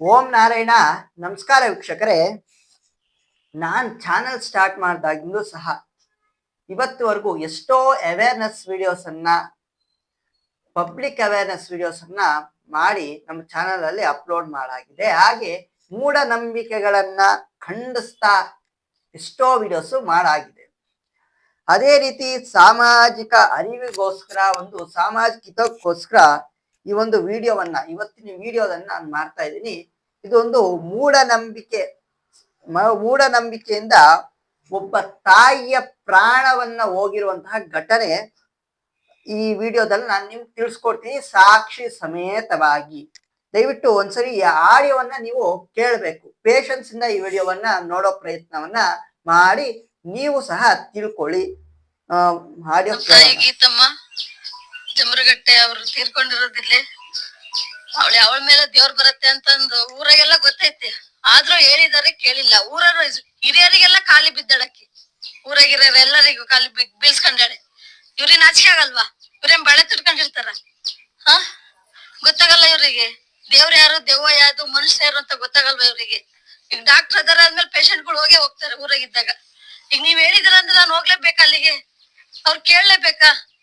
ಓಂ ನಾರಾಯಣ. ನಮಸ್ಕಾರ ವೀಕ್ಷಕರೇ. ನಾನು ಚಾನಲ್ ಸ್ಟಾರ್ಟ್ ಮಾಡಿದಾಗಿಂದು ಸಹ ಇವತ್ತುವರೆಗೂ ಎಷ್ಟೋ ಅವೇರ್ನೆಸ್ ವಿಡಿಯೋಸ್ ಅನ್ನ ಪಬ್ಲಿಕ್ ಅವೇರ್ನೆಸ್ ವಿಡಿಯೋಸ್ ಅನ್ನ ಮಾಡಿ ನಮ್ಮ ಚಾನಲಲ್ಲಿ ಅಪ್ಲೋಡ್ ಮಾಡಾಗಿದೆ. ಹಾಗೆ ಮೂಢನಂಬಿಕೆಗಳನ್ನು ಖಂಡಿಸ್ತಾ ಎಷ್ಟೋ ವಿಡಿಯೋಸ್ ಮಾಡಾಗಿದೆ. ಅದೇ ರೀತಿ ಸಾಮಾಜಿಕ ಅರಿವಿಗೋಸ್ಕರ, ಒಂದು ಸಾಮಾಜಿಕ ಹಿತಕ್ಕೋಸ್ಕರ ಈ ಒಂದು ವಿಡಿಯೋವನ್ನ, ಇವತ್ತಿನ ವಿಡಿಯೋದನ್ನ ನಾನು ಮಾಡ್ತಾ ಇದ್ದೀನಿ. ಇದೊಂದು ಮೂಢನಂಬಿಕೆ ಮೂಢನಂಬಿಕೆಯಿಂದ ಒಬ್ಬ ತಾಯಿಯ ಪ್ರಾಣವನ್ನ ಹೋಗಿರುವಂತಹ ಘಟನೆ ಈ ವಿಡಿಯೋದಲ್ಲಿ ನಾನು ನಿಮ್ಗೆ ತಿಳಿಸ್ಕೊಡ್ತೀನಿ. ಸಾಕ್ಷಿ ಸಮೇತವಾಗಿ. ದಯವಿಟ್ಟು ಒಂದ್ಸರಿ ಈ ಆಡಿಯೋವನ್ನ ನೀವು ಕೇಳಬೇಕು. ಪೇಷನ್ಸ್ ಇಂದ ಈ ವಿಡಿಯೋವನ್ನ ನೋಡೋ ಪ್ರಯತ್ನವನ್ನ ಮಾಡಿ. ನೀವು ಸಹ ತಿಳ್ಕೊಳ್ಳಿ. ಆಡಿಯೋ ಗೀತಮ್ಮ ಅವ್ರು ತೀರ್ಕೊಂಡಿರೋದಿಲ್ಲೇ ಅವಳು ಅವಳ ಮೇಲೆ ದೇವ್ರ ಬರುತ್ತೆ ಅಂತಂದು ಊರಾಗೆಲ್ಲ ಗೊತ್ತೈತಿ. ಆದ್ರೂ ಹೇಳಿದಾರೆ ಕೇಳಿಲ್ಲ. ಊರವ್ರು ಹಿರಿಯರಿಗೆಲ್ಲ ಖಾಲಿ ಬಿದ್ದಳಕ್ಕಿ. ಊರಾಗಿರೋರು ಎಲ್ಲರಿಗೂ ಖಾಲಿ ಬಿ ಬೀಳ್ಸ್ಕೊಂಡಾಳೆ. ಇವ್ರಿಗೆ ನಾಚಿಕೆ ಆಗಲ್ವಾ? ಇವ್ರೇನ್ ಬಳೆ ತಿಟ್ಕೊಂಡಿರ್ತಾರ? ಹ? ಗೊತ್ತಾಗಲ್ಲ ಇವ್ರಿಗೆ. ದೇವ್ರ ಯಾರು, ದೆವ್ವ ಯಾರು ಮನುಷ್ಯ ಯಾರು ಅಂತ ಗೊತ್ತಾಗಲ್ವಾ ಇವ್ರಿಗೆ? ಈಗ ಡಾಕ್ಟರ್ ಅದಾರ ಅಂದ್ಮೇಲೆ ಪೇಷಂಟ್ಗಳು ಹೋಗೇ ಹೋಗ್ತಾರೆ ಊರಾಗಿದ್ದಾಗ. ಈಗ ನೀವ್ ಹೇಳಿದಿರ ಅಂದ್ರೆ ನಾನು ಹೋಗ್ಲೇಬೇಕಾ ಅಲ್ಲಿಗೆ. ಅವ್ರು ಕೇಳಲೇಬೇಕಾ?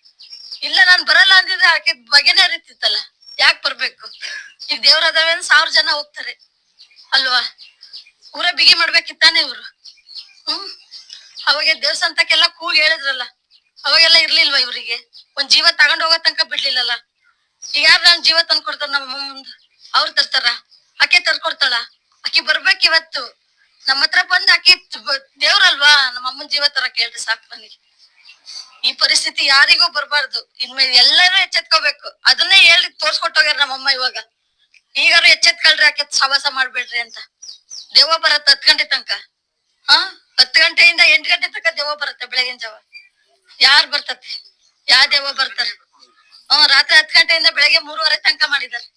ಇಲ್ಲ, ನಾನ್ ಬರಲ್ಲ ಅಂದಿದ್ರೆ ಆಕೆ ಬಗೆನೇ ಅರಿತಿತ್ತಲ್ಲ. ಯಾಕೆ ಬರ್ಬೇಕು? ಈಗ ದೇವ್ರ ಅದಾವೆ ಸಾವಿರ ಜನ ಹೋಗ್ತಾರೆ. ಅಲ್ವಾ? ಊರ ಬಿಗಿ ಮಾಡ್ಬೇಕಿತ್ತಾನೆ ಇವ್ರು. ಹ್ಮ್? ಅವಾಗ ದೇವಸ್ಥಾನಕ್ಕೆಲ್ಲ ಕೂಗಿ ಹೇಳಿದ್ರಲ್ಲ. ಅವಾಗೆಲ್ಲ ಇರ್ಲಿಲ್ವಾ ಇವ್ರಿಗೆ? ಒಂದ್ ಜೀವ ತಗೊಂಡ್ ಹೋಗೋ ತನಕ ಬಿಡ್ಲಿಲ್ಲಲ್ಲ. ಈಗ ಯಾರು ನನ್ ಜೀವ ತಂದ್ ಕೊಡ್ತಾರ ನಮ್ಮ ಮುಂದ್? ಅವ್ರು ತರ್ತಾರ? ಆಕೆ ತರ್ಕೊಡ್ತಾಳ? ಆಕಿ ಬರ್ಬೇಕ್ ಇವತ್ತು ನಮ್ಮ ಹತ್ರ ಬಂದ್ ಬ- ದೇವ್ರಲ್ವಾ? ನಮ್ಮ ಅಮ್ಮನ್ ಜೀವ ತರ ಕೇಳ್ರಿ ಸಾಕು ನನಗೆ. ಈ ಪರಿಸ್ಥಿತಿ ಯಾರಿಗೂ ಬರಬಾರ್ದು. ಇನ್ಮೇಲೆ ಎಲ್ಲರೂ ಎಚ್ಚೆತ್ಕೋಬೇಕು. ಅದನ್ನೇ ಹೇಳಿ ತೋರ್ಸ್ಕೊಟ್ಟೋಗ್ಯಾರ ನಮ್ಮಮ್ಮ ಇವಾಗ. ಈಗಾರು ಎಚ್ಚೆತ್ಕೊಳ್ರಿ ಯಾಕೆ ಸವಾಸ ಮಾಡ್ಬೇಡ್ರಿ ಅಂತ. ದೇವ ಬರತ್ತ ಹತ್ ಗಂಟೆ ತನಕ. ಹಾ? ಹತ್ತು ಗಂಟೆಯಿಂದ ಎಂಟ್ ಗಂಟೆ ತನಕ ದೇವ ಬರುತ್ತೆ ಬೆಳಗಿನ ಜಾವ. ಯಾರ್ ಬರ್ತತಿ? ಯಾ ದೇವ ಬರ್ತಾರ? ಹ್ಮ್ ರಾತ್ರಿ ಹತ್ ಗಂಟೆಯಿಂದ ಬೆಳಗ್ಗೆ ಮೂರುವರೆ ತನಕ ಮಾಡಿದಾರೆ.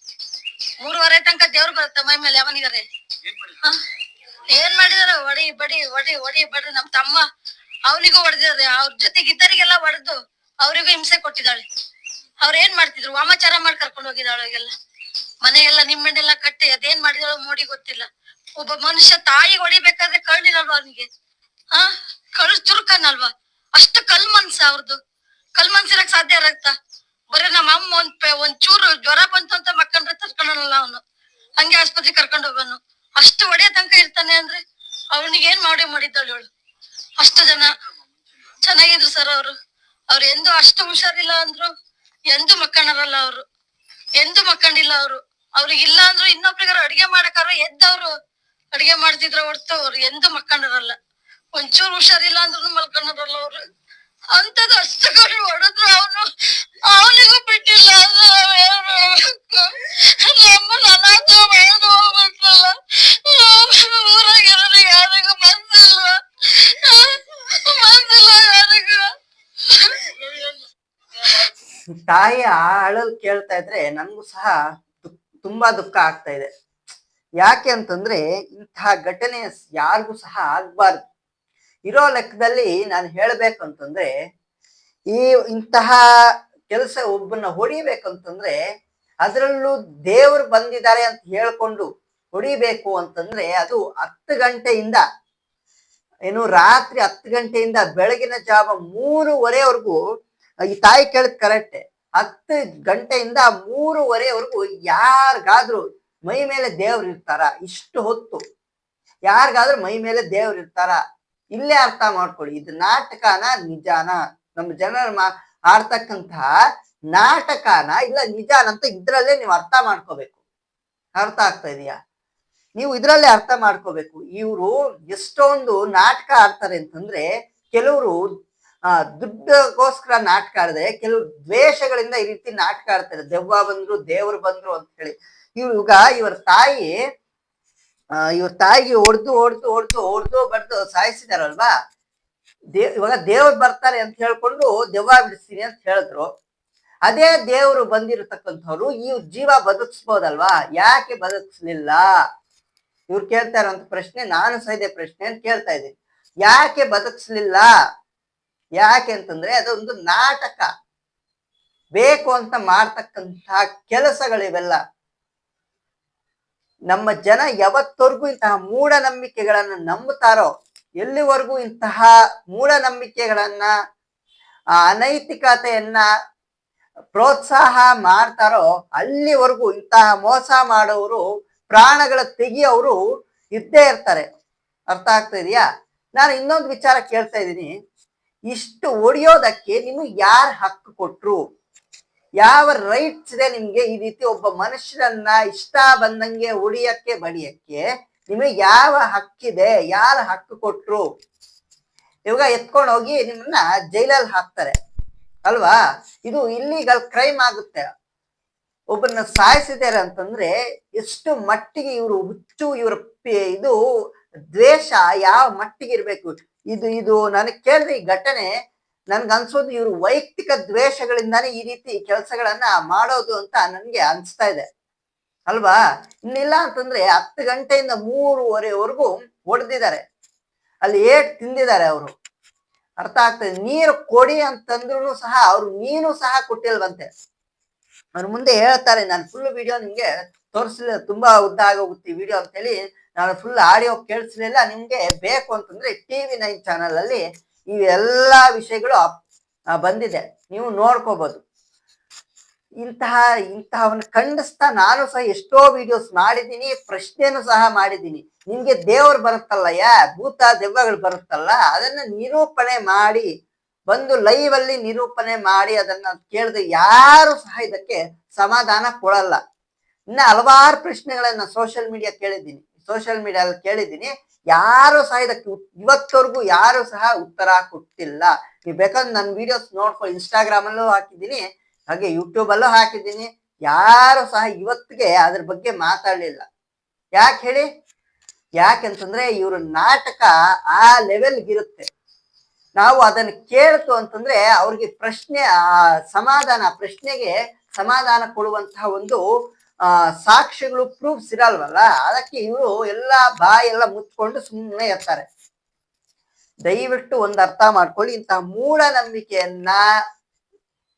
ಮೂರುವರೆ ತನಕ ದೇವ್ರು ಬರುತ್ತೆ ಮೈ ಮೇಲೆ ಯಾವನಿಗಾರೆ. ಹ? ಏನ್ ಮಾಡಿದಾರ ಒಡಿ ಬಡಿ ಒಡಿ ಒಡಿ ಬಡ್ರಿ ನಮ್ ತಮ್ಮ. ಅವನಿಗೂ ಹೊಡೆದಿದ್ದಾರೆ ಅವ್ರ ಜೊತೆಗೆ ಇದ್ದರಿಗೆಲ್ಲ ಹೊಡೆದು ಅವರಿಗೂ ಹಿಂಸೆ ಕೊಟ್ಟಿದ್ದಾಳೆ. ಅವ್ರ ಏನ್ ಮಾಡ್ತಿದ್ರು? ವಾಮಾಚಾರ ಮಾಡಿ ಕರ್ಕೊಂಡು ಹೋಗಿದ್ದಾಳೆ ಅವಾಗೆಲ್ಲ ಮನೆಯೆಲ್ಲ ನಿಮ್ಮನ್ನೆಲ್ಲ ಕಟ್ಟಿ ಅದೇನ್ ಮಾಡಿದಾಳೋ ನೋಡಿ ಗೊತ್ತಿಲ್ಲ. ಒಬ್ಬ ಮನುಷ್ಯ ತಾಯಿ ಹೊಡಿಬೇಕಾದ್ರೆ ಕಳ್ಳಿರಲ್ವಾ ಅವನಿಗೆ? ಆ? ಕಳ್ ಚುರುಕನಲ್ವಾ ಅಷ್ಟು ಕಲ್ ಮನ್ಸ ಅವ್ರದ್ದು ಕಲ್ ಮನ್ಸಿರಕ್ ಸಾಧ್ಯ ಇರತ್ತ? ಬರೀ ನಮ್ಮ ಅಮ್ಮ ಒಂದ್ ಒಂದ್ ಚೂರು ಜ್ವರ ಬಂತು ಅಂತ ಮಕ್ಕಂಡ್ರೆ ತರ್ಕೊಳ್ಳಲ್ಲ ಅವನು ಹಂಗೆ ಆಸ್ಪತ್ರೆ ಕರ್ಕೊಂಡು ಹೋಗೋನು ಅಷ್ಟು ಒಡೆಯ ತನಕ ಇರ್ತಾನೆ ಅಂದ್ರೆ ಅವನಿಗೆ ಏನ್ ಮಾಡಿ ಮಾಡಿದ್ದಾಳೆ ಅವಳು ಅಷ್ಟು ಜನ ಚೆನ್ನಾಗಿದ್ರು ಸರ್ ಅವರು. ಅವ್ರು ಎಂದು ಅಷ್ಟು ಹುಷಾರಿಲ್ಲ ಅಂದ್ರು, ಎಂದು ಮಕ್ಕಣರಲ್ಲ ಅವರು. ಎಂದು ಮಕ್ಕಂಡಿಲ್ಲ ಅವರು. ಅವ್ರಿಗೆ ಇಲ್ಲ ಅಂದ್ರು ಇನ್ನೊಬ್ರಿಗಾರ ಅಡಿಗೆ ಮಾಡಕ್ಕಾರ ಎದ್ದವ್ರು ಅಡಿಗೆ ಮಾಡ್ತಿದ್ರ ಹೊರ್ತು ಅವ್ರು ಎಂದು ಮಕ್ಕಂಡರಲ್ಲ. ಒಂಚೂರು ಹುಷಾರಿಲ್ಲ ಅಂದ್ರು ಮಲ್ಕೊಂಡರಲ್ಲ ಅವ್ರು. ಅಂತದ್ ಅಷ್ಟು ಹೊಡೆದ್ರು ಅವನು. ಅವನಿಗೂ ಬಿಟ್ಟಿಲ್ಲ? ನಮ್ಮನ್ನ ಅನಾಥ ಮಾಡ್ದು ಹೋಗ್ಬಿಟ್ರಲ್ಲ ಊರಾಗಿರೋರಿಗೆ ಯಾರಿಗೂ ಮನ್ಸಿಲ್ವಾ ಮನ್ಸಿಲ್ಲ ಯಾರಿಗೂ ತಾಯಿ ಅಳಲ್ ಕೇಳ್ತಾ ಇದ್ರೆ ನನ್ಗೂ ಸಹ ತುಂಬಾ ದುಃಖ ಆಗ್ತಾ ಇದೆ. ಯಾಕೆ ಅಂತಂದ್ರೆ ಇಂತಹ ಘಟನೆ ಯಾರಿಗೂ ಸಹ ಆಗ್ಬಾರ್ದು. ಇರೋ ಲೆಕ್ಕದಲ್ಲಿ ನಾನು ಹೇಳ್ಬೇಕು ಅಂತಂದ್ರೆ ಈ ಇಂತಹ ಕೆಲಸ ಒಬ್ಬನ ಹೊಡಿಬೇಕಂತಂದ್ರೆ, ಅದರಲ್ಲೂ ದೇವ್ರು ಬಂದಿದ್ದಾರೆ ಅಂತ ಹೇಳ್ಕೊಂಡು ಹೊಡಿಬೇಕು ಅಂತಂದ್ರೆ ಅದು ಹತ್ತು ಗಂಟೆಯಿಂದ, ಏನು ರಾತ್ರಿ ಹತ್ತು ಗಂಟೆಯಿಂದ ಬೆಳಗಿನ ಜಾವ ಮೂರುವರೆವರೆಗೂ, ಈ ತಾಯಿ ಕೇಳಿದ್ ಕರೆಕ್ಟೆ. ಹತ್ತು ಗಂಟೆಯಿಂದ ಮೂರುವರೆವರೆಗೂ ಯಾರಿಗಾದ್ರೂ ಮೈ ಮೇಲೆ ದೇವ್ರು ಇರ್ತಾರ, ಇಷ್ಟು ಹೊತ್ತು. ಯಾರಿಗಾದ್ರೂ ಮೈ ಮೇಲೆ ದೇವ್ರು ಇರ್ತಾರ, ಇಲ್ಲೇ ಅರ್ಥ ಮಾಡ್ಕೊಳ್ಳಿ. ಇದು ನಾಟಕನ ನಿಜಾನ. ನಮ್ಮ ಜನರ ಮಾ ಆಡ್ತಕ್ಕಂತಹ ನಾಟಕನ ಇಲ್ಲ ನಿಜಾನ ಅಂತ ಇದ್ರಲ್ಲೇ ನೀವು ಅರ್ಥ ಮಾಡ್ಕೋಬೇಕು. ಅರ್ಥ ಆಗ್ತಾ ಇದೆಯಾ? ನೀವು ಇದ್ರಲ್ಲೇ ಅರ್ಥ ಮಾಡ್ಕೋಬೇಕು. ಇವರು ಎಷ್ಟೊಂದು ನಾಟಕ ಆಡ್ತಾರೆ ಅಂತಂದ್ರೆ ಕೆಲವರು ದುಡ್ಡಗೋಸ್ಕರ ನಾಟಕ ಆಡಿದ್ರೆ ಕೆಲವು ದ್ವೇಷಗಳಿಂದ ಈ ರೀತಿ ನಾಟಕ ಆಡ್ತಾರೆ ದೆವ್ವ ಬಂದ್ರು, ದೇವ್ರು ಬಂದ್ರು ಅಂತ ಹೇಳಿ. ಇವಾಗ ಇವರ ತಾಯಿ ಇವ್ರ ತಾಯಿಗೆ ಹೊಡೆದು ಹೊಡೆದು ಹೊಡೆದು ಹೊಡೆದು ಬಡ್ದು ಸಾಯಿಸಿದಾರಲ್ವಾ? ದೇವ್ ಇವಾಗ ದೇವ್ರು ಬರ್ತಾರೆ ಅಂತ ಹೇಳ್ಕೊಂಡು ದೆವ್ವ ಬಿಡಿಸ್ತೀನಿ ಅಂತ ಹೇಳಿದ್ರು. ಅದೇ ದೇವರು ಬಂದಿರತಕ್ಕಂಥವ್ರು ಈ ಜೀವ ಬದುಕಿಸ್ಬೋದಲ್ವಾ? ಯಾಕೆ ಬದುಕಿಸ್ಲಿಲ್ಲ? ಇವ್ರು ಕೇಳ್ತಾರಂತ ಪ್ರಶ್ನೆ, ನಾನು ಸಹ ಇದೆ ಪ್ರಶ್ನೆ ಅಂತ ಕೇಳ್ತಾ ಇದ್ದೀನಿ. ಯಾಕೆ ಬದುಕಿಸ್ಲಿಲ್ಲ? ಯಾಕೆ ಅಂತಂದ್ರೆ ಅದೊಂದು ನಾಟಕ. ಬೇಕು ಅಂತ ಮಾಡ್ತಕ್ಕಂತಹ ಕೆಲಸಗಳಿವೆಲ್ಲ. ನಮ್ಮ ಜನ ಯಾವತ್ತವರೆಗೂ ಇಂತಹ ಮೂಢನಂಬಿಕೆಗಳನ್ನ ನಂಬುತ್ತಾರೋ, ಎಲ್ಲಿವರೆಗೂ ಇಂತಹ ಮೂಢನಂಬಿಕೆಗಳನ್ನ, ಆ ಅನೈತಿಕತೆಯನ್ನ ಪ್ರೋತ್ಸಾಹ ಮಾಡ್ತಾರೋ, ಅಲ್ಲಿವರೆಗೂ ಇಂತಹ ಮೋಸ ಮಾಡೋರು, ಪ್ರಾಣಗಳ ತೆಗಿಯೋರು ಇದ್ದೇ ಇರ್ತಾರೆ. ಅರ್ಥ ಆಗ್ತಾ ಇದೆಯಾ? ನಾನು ಇನ್ನೊಂದು ವಿಚಾರ ಕೇಳ್ತಾ ಇದ್ದೀನಿ. ಇಷ್ಟು ಹೊಡಿಯೋದಕ್ಕೆ ನಿಮಗೆ ಯಾರು ಹಕ್ಕು ಕೊಟ್ರು? ಯಾವ ರೈಟ್ಸ್ ಇದೆ ನಿಮ್ಗೆ? ಈ ರೀತಿ ಒಬ್ಬ ಮನುಷ್ಯರನ್ನ ಇಷ್ಟ ಬಂದಂಗೆ ಹೊಡಿಯಕ್ಕೆ ಬಡಿಯಕ್ಕೆ ನಿಮಗೆ ಯಾವ ಹಕ್ಕಿದೆ? ಯಾರು ಹಕ್ಕು ಕೊಟ್ರು? ಇವಾಗ ಎತ್ಕೊಂಡು ಹೋಗಿ ನಿಮ್ಮನ್ನ ಜೈಲಲ್ಲಿ ಹಾಕ್ತಾರೆ. ಅಲ್ವಾ? ಇದು ಇಲ್ಲಿಗಲ್ ಕ್ರೈಮ್ ಆಗುತ್ತೆ. ಒಬ್ಬರನ್ನ ಸಾಯಿಸಿದ್ದಾರೆ ಅಂತಂದ್ರೆ ಎಷ್ಟು ಮಟ್ಟಿಗೆ ಇವರು ಹುಚ್ಚು, ಇವರ ಇದು ದ್ವೇಷ ಯಾವ ಮಟ್ಟಿಗೆ ಇರಬೇಕು? ಇದು ಇದು ನನಗೆ ಕೇಳಿದ್ರೆ ಈ ಘಟನೆ ನನ್ಗನ್ಸೋದು ಇವರು ವೈಯಕ್ತಿಕ ದ್ವೇಷಗಳಿಂದಾನೇ ಈ ರೀತಿ ಕೆಲಸಗಳನ್ನ ಮಾಡೋದು ಅಂತ ನನ್ಗೆ ಅನ್ಸ್ತಾ ಇದೆ. ಅಲ್ವಾ? ಇನ್ನಿಲ್ಲ ಅಂತಂದ್ರೆ ಹತ್ತು ಗಂಟೆಯಿಂದ ಮೂರುವರೆವರೆಗೂ ಹೊಡೆದಿದ್ದಾರೆ. ಅಲ್ಲಿ ಏಟ್ ತಿಂದಿದ್ದಾರೆ ಅವರು. ಅರ್ಥ ಆಗ್ತದೆ ನೀರು ಕೊಡಿ ಅಂತಂದ್ರು ಸಹ ಅವ್ರು ನೀನು ಸಹ ಕೊಟ್ಟಿಲ್ವಂತೆ. ಅವ್ರ ಮುಂದೆ ಹೇಳ್ತಾರೆ, ನಾನು ಫುಲ್ ವಿಡಿಯೋ ನಿಮ್ಗೆ ತೋರಿಸಲಿಲ್ಲ ತುಂಬಾ ಉದ್ದ ಆಗೋಗುತ್ತೆ ವಿಡಿಯೋ ಅಂತ ಹೇಳಿ ನಾನು ಫುಲ್ ಆಡಿಯೋ ಕೇಳಿಸ್ಲಿಲ್ಲ, ನಿಮಗೆ ಬೇಕು ಅಂತಂದ್ರೆ ಟಿವಿ ನೈನ್ ಚಾನಲಲ್ಲಿ ಈ ಎಲ್ಲಾ ವಿಷಯಗಳು ಬಂದಿದೆ. ನೀವು ನೋಡ್ಕೋಬಹುದು ಇಂತಹ, ಇಂತಹವನ್ನು ಖಂಡಿಸ್ತಾ ನಾನು ಸಹ ಎಷ್ಟೋ ವಿಡಿಯೋಸ್ ಮಾಡಿದ್ದೀನಿ, ಪ್ರಶ್ನೆನೂ ಸಹ ಮಾಡಿದ್ದೀನಿ. ನಿಮಗೆ ದೇವರು ಬರುತ್ತಲ್ಲ ಯಾ ಭೂತ ದೆವ್ವಗಳು ಬರುತ್ತಲ್ಲ, ಅದನ್ನ ನಿರೂಪಣೆ ಮಾಡಿ, ಬಂದು ಲೈವ್ ಅಲ್ಲಿ ನಿರೂಪಣೆ ಮಾಡಿ ಅದನ್ನ ಕೇಳಿದ್ರೆ ಯಾರು ಸಹ ಇದಕ್ಕೆ ಸಮಾಧಾನ ಕೊಡಲ್ಲ. ಇನ್ನ ಹಲವಾರು ಪ್ರಶ್ನೆಗಳನ್ನ ಸೋಷಿಯಲ್ ಮೀಡಿಯಾ ಕೇಳಿದ್ದೀನಿ. ಸೋಷಿಯಲ್ ಮೀಡಿಯಾದಲ್ಲಿ ಕೇಳಿದ್ದೀನಿ, ಯಾರು ಸಹ ಇದಕ್ಕೆ ಇವತ್ತವರೆಗೂ ಯಾರು ಸಹ ಉತ್ತರ ಕೊಟ್ಟಿಲ್ಲ. ನೀವು ಬೇಕಾದ್ರೆ ನನ್ನ ವಿಡಿಯೋಸ್ ನೋಡ್ಕೊಳ್ಳಿ. ಇನ್ಸ್ಟಾಗ್ರಾಮ್ ಅಲ್ಲೂ ಹಾಕಿದ್ದೀನಿ, ಹಾಗೆ ಯೂಟ್ಯೂಬ್ ಅಲ್ಲೂ ಹಾಕಿದ್ದೀನಿ. ಯಾರು ಸಹ ಇವತ್ತಿಗೆ ಅದ್ರ ಬಗ್ಗೆ ಮಾತಾಡ್ಲಿಲ್ಲ. ಯಾಕೆ ಹೇಳಿ? ಯಾಕೆಂತಂದ್ರೆ ಇವ್ರ ನಾಟಕ ಆ ಲೆವೆಲ್ಗಿರುತ್ತೆ ನಾವು ಅದನ್ನ ಕೇಳ್ತು ಅಂತಂದ್ರೆ ಅವ್ರಿಗೆ ಪ್ರಶ್ನೆ, ಆ ಸಮಾಧಾನ, ಪ್ರಶ್ನೆಗೆ ಸಮಾಧಾನ ಕೊಡುವಂತಹ ಒಂದು ಆ ಸಾಕ್ಷಿಗಳು ಪ್ರೂಫ್ಸ್ ಇರಲ್ವಲ್ಲ ಅದಕ್ಕೆ ಇವರು ಎಲ್ಲಾ ಬಾಯಿ ಎಲ್ಲ ಮುಚ್ಕೊಂಡು ಸುಮ್ಮನೆ ಇರ್ತಾರೆ ದಯವಿಟ್ಟು ಒಂದು ಅರ್ಥ ಮಾಡ್ಕೊಳ್ಳಿ ಇಂತಹ ಮೂಢನಂಬಿಕೆಯನ್ನ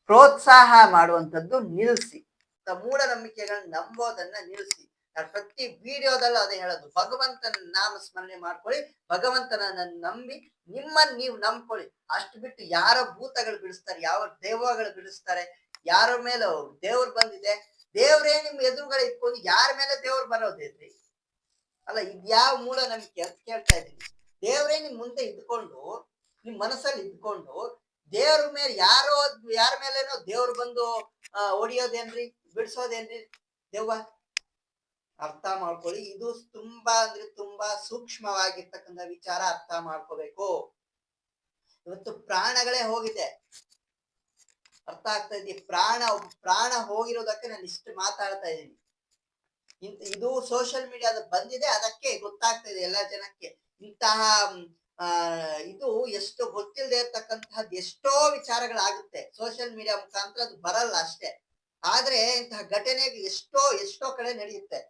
ಪ್ರೋತ್ಸಾಹ ಮಾಡುವಂಥದ್ದು ನಿಲ್ಲಿಸಿ ಮೂಢನಂಬಿಕೆಗಳನ್ನ ನಂಬೋದನ್ನ ನಿಲ್ಲಿಸಿ ಪ್ರತಿ ವಿಡಿಯೋದಲ್ಲೂ ಅದೇ ಹೇಳೋದು, ಭಗವಂತನ ನಾಮ ಸ್ಮರಣೆ ಮಾಡ್ಕೊಳ್ಳಿ, ಭಗವಂತನನ್ನ ನಂಬಿ ನಿಮ್ಮನ್ನ ನೀವು ನಂಬ್ಕೊಳ್ಳಿ. ಅಷ್ಟು ಬಿಟ್ಟು ಯಾರ ಭೂತಗಳು ಬಿಡಿಸ್ತಾರೆ, ಯಾವ ದೇವಗಳು ಬಿಡಿಸ್ತಾರೆ, ಯಾರ ಮೇಲೆ ದೇವ್ರು ಬಂದಿದೆ ದೇವ್ರೇ ನಿಮ್ ಎದುರುಗಡೆ ಇಟ್ಕೊಂಡು ಯಾರ ಮೇಲೆ ದೇವ್ರು ಬರೋದೇನ್ರಿ ಅಲ್ಲ, ಇದು ಯಾವ ನಮ್ಗೆ ಅಂತ ಕೇಳ್ತಾ ಇದ್ದೀನಿ. ದೇವ್ರೇ ನಿಮ್ ಮುಂದೆ ಇದ್ಕೊಂಡು, ನಿಮ್ ಮನಸ್ಸಲ್ಲಿ ಇದ್ಕೊಂಡು, ದೇವ್ರ ಮೇಲೆ ಯಾರೋ ಯಾರ ಮೇಲೇನೋ ದೇವ್ರು ಬಂದು ಹೊಡಿಯೋದೇನ್ರಿ ಬಿಡಿಸೋದೇನ್ರಿ? ದೇವ್ವ, ಅರ್ಥ ಮಾಡ್ಕೊಳ್ಳಿ. ಇದು ತುಂಬಾ ಅಂದ್ರೆ ತುಂಬಾ ಸೂಕ್ಷ್ಮವಾಗಿರ್ತಕ್ಕಂಥ ವಿಚಾರ ಅರ್ಥ ಮಾಡ್ಕೋಬೇಕು. ಇವತ್ತು ಪ್ರಾಣಗಳೇ ಹೋಗಿದೆ. ಅರ್ಥ ಆಗ್ತಾ ಇದೆಯಾ ಪ್ರಾಣ ಪ್ರಾಣ ಹೋಗಿರೋದಕ್ಕೆ ನಾನು ಇಷ್ಟು ಮಾತಾಡ್ತಾ ಇದ್ದೀನಿ. ಇಂತ ಇದು ಸೋಷಿಯಲ್ ಮೀಡಿಯಾದ ಬಂದಿದೆ, ಅದಕ್ಕೆ ಗೊತ್ತಾಗ್ತಾ ಇದೆ ಎಲ್ಲಾ ಜನಕ್ಕೆ. ಇಂತಹ ಇದು ಎಷ್ಟು ಗೊತ್ತಿಲ್ಲದೆ ಇರ್ತಕ್ಕಂತಹದ್ದು ಎಷ್ಟೋ ವಿಚಾರಗಳಾಗುತ್ತೆ. ಸೋಷಿಯಲ್ ಮೀಡಿಯಾ ಮುಖಾಂತರ ಅದು ಬರಲ್ಲ ಅಷ್ಟೇ. ಆದ್ರೆ ಇಂತಹ ಘಟನೆ ಎಷ್ಟೋ ಎಷ್ಟೋ ಕಡೆ ನಡೆಯುತ್ತೆ.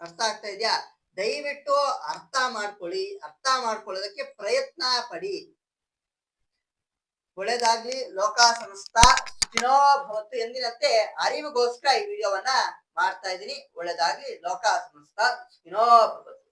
ಅರ್ಥ ಆಗ್ತಾ ಇದೆಯಾ? ದಯವಿಟ್ಟು ಅರ್ಥ ಮಾಡ್ಕೊಳ್ಳಿ. ಅರ್ಥ ಮಾಡ್ಕೊಳ್ಳೋದಕ್ಕೆ ಪ್ರಯತ್ನ ಪಡಿ. ಒಳ್ಳೇದಾಗ್ಲಿ ಲೋಕ ಸಂಸ್ಥಾ ಸುಖಿನೋ ಭವತ್ತು ಎಂದಿನಂತೆ ಅರಿವಿಗೋಸ್ಕರ ಈ ವಿಡಿಯೋವನ್ನ ಮಾಡ್ತಾ ಇದ್ದೀನಿ. ಒಳ್ಳೇದಾಗ್ಲಿ ಲೋಕ ಸಂಸ್ಥಾ ಸುಖಿನೋ ಭವತ್ತು.